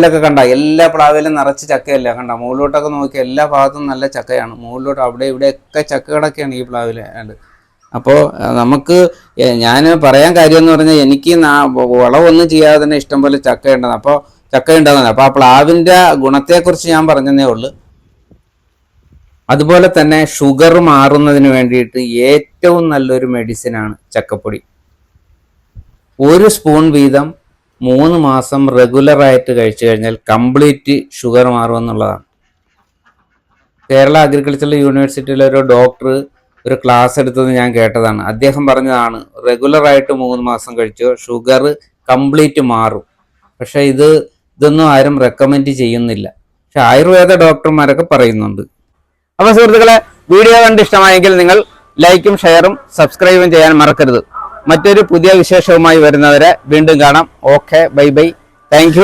ഇതിലൊക്കെ കണ്ട എല്ലാ പ്ലാവിലും നിറച്ച് ചക്കയല്ല കണ്ട? മുകളിലോട്ടൊക്കെ നോക്കി എല്ലാ ഭാഗത്തും നല്ല ചക്കയാണ്. മുകളിലോട്ട് അവിടെ ഇവിടെയൊക്കെ ചക്കകളൊക്കെയാണ് ഈ പ്ലാവിൽ ഉണ്ട് അപ്പോൾ നമുക്ക് ഞാൻ പറയാൻ കാര്യം എന്ന് പറഞ്ഞാൽ എനിക്ക് വളവൊന്നും ചെയ്യാതെ തന്നെ ഇഷ്ടംപോലെ ചക്ക ഉണ്ടെന്ന് അപ്പോൾ ചക്ക ഉണ്ടാകുന്നത് അപ്പോൾ ആ പ്ലാവിന്റെ ഗുണത്തെക്കുറിച്ച് ഞാൻ പറഞ്ഞതേ ഉള്ളൂ. അതുപോലെ തന്നെ ഷുഗർ മാറുന്നതിന് വേണ്ടിയിട്ട് ഏറ്റവും നല്ലൊരു മെഡിസിനാണ് ചക്കപ്പൊടി. ഒരു സ്പൂൺ വീതം മൂന്ന് മാസം റെഗുലറായിട്ട് കഴിച്ചു കഴിഞ്ഞാൽ കംപ്ലീറ്റ് ഷുഗർ മാറുമെന്നുള്ളതാണ് കേരള അഗ്രികൾച്ചറൽ യൂണിവേഴ്സിറ്റിയിലെ ഒരു ഡോക്ടർ ഒരു ക്ലാസ് എടുത്തത് ഞാൻ കേട്ടതാണ്. അദ്ദേഹം പറഞ്ഞതാണ് റെഗുലറായിട്ട് മൂന്ന് മാസം കഴിച്ചു ഷുഗർ കംപ്ലീറ്റ് മാറും. പക്ഷെ ഇത് ഇതൊന്നും ആരും റെക്കമെൻഡ് ചെയ്യുന്നില്ല. പക്ഷെ ആയുർവേദ ഡോക്ടർമാരൊക്കെ പറയുന്നുണ്ട്. അപ്പോൾ സുഹൃത്തുക്കളെ വീഡിയോ കണ്ട് ഇഷ്ടമായെങ്കിൽ നിങ്ങൾ ലൈക്കും ഷെയറും സബ്സ്ക്രൈബും ചെയ്യാൻ മറക്കരുത്. മറ്റൊരു പുതിയ വിശേഷവുമായി വരുന്നവരെ വീണ്ടും കാണാം. Okay bye bye thank